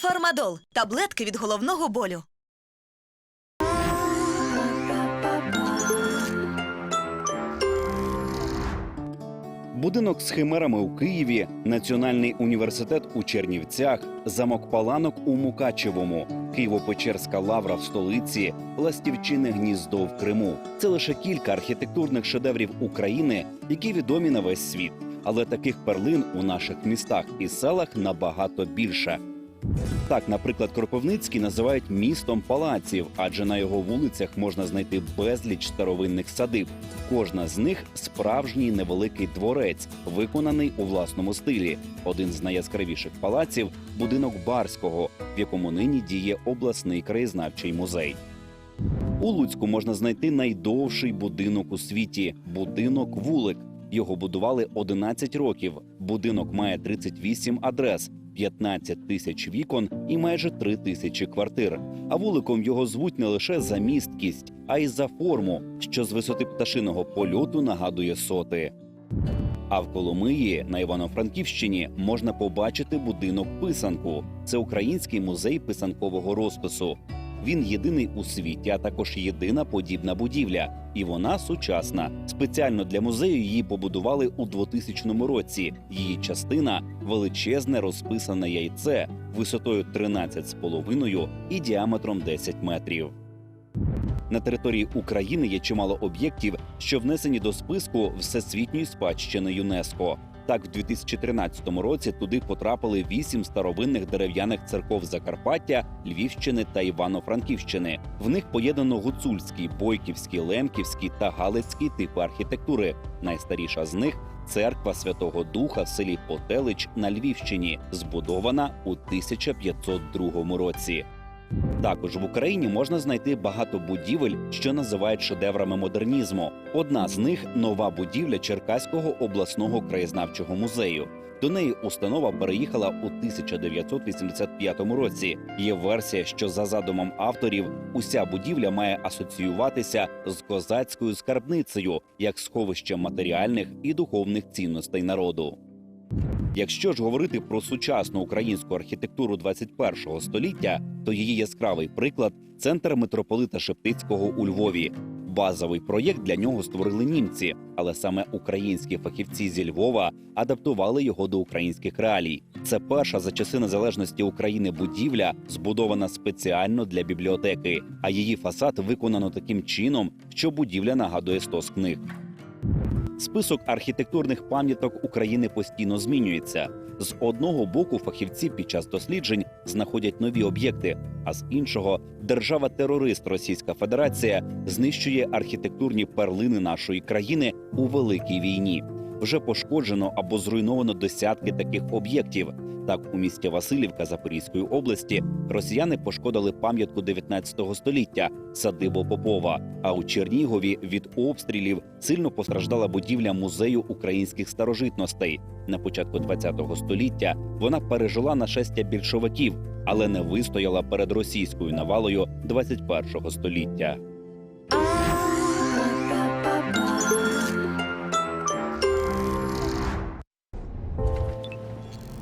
Фармадол таблетки від головного болю. Будинок з химерами у Києві, Національний університет у Чернівцях, замок Паланок у Мукачевому, Києво-Печерська лавра в столиці, Ластівчине гніздо в Криму. Це лише кілька архітектурних шедеврів України, які відомі на весь світ. Але таких перлин у наших містах і селах набагато більше. Так, наприклад, Кропивницький називають містом палаців, адже на його вулицях можна знайти безліч старовинних садиб. Кожна з них справжній невеликий дворець, виконаний у власному стилі. Один з найяскравіших палаців будинок Барського, в якому нині діє обласний краєзнавчий музей. У Луцьку можна знайти найдовший будинок у світі будинок Вулик. Його будували 11 років. Будинок має 38 адрес, 15 тисяч вікон і майже 3 тисячі квартир. А вуликом його звуть не лише за місткість, а й за форму, що з висоти пташиного польоту нагадує соти. А в Коломиї на Івано-Франківщині можна побачити будинок писанку. Це український музей писанкового розпису. Він єдиний у світі, а також єдина подібна будівля, і вона сучасна. Спеціально для музею її побудували у 2000 році. Її частина величезне розписане яйце висотою 13,5 і діаметром 10 метрів. На території України є чимало об'єктів, що внесені до списку всесвітньої спадщини ЮНЕСКО. Так, в 2013 році туди потрапили вісім старовинних дерев'яних церков Закарпаття, Львівщини та Івано-Франківщини. В них поєднано гуцульський, бойківський, лемківський та галицький типи архітектури. Найстаріша з них церква Святого Духа в селі Потелич на Львівщині, збудована у 1502 році. Також в Україні можна знайти багато будівель, що називають шедеврами модернізму. Одна з них нова будівля Черкаського обласного краєзнавчого музею. До неї установа переїхала у 1985 році. Є версія, що за задумом авторів уся будівля має асоціюватися з козацькою скарбницею як сховищем матеріальних і духовних цінностей народу. Якщо ж говорити про сучасну українську архітектуру 21 століття, то її яскравий приклад центр митрополита Шептицького у Львові. Базовий проєкт для нього створили німці, але саме українські фахівці зі Львова адаптували його до українських реалій. Це перша за часи незалежності України будівля, збудована спеціально для бібліотеки, а її фасад виконано таким чином, що будівля нагадує стос книг. Список архітектурних пам'яток України постійно змінюється. З одного боку, фахівці під час досліджень знаходять нові об'єкти, а з іншого держава-терорист Російська Федерація знищує архітектурні перлини нашої країни у великій війні. Вже пошкоджено або зруйновано десятки таких об'єктів. Так, у місті Васильівка Запорізької області росіяни пошкодили пам'ятку 19 століття садибу Попова. А у Чернігові від обстрілів сильно постраждала будівля музею українських старожитностей. На початку 20 століття вона пережила нашестя більшовиків, але не вистояла перед російською навалою 21 століття.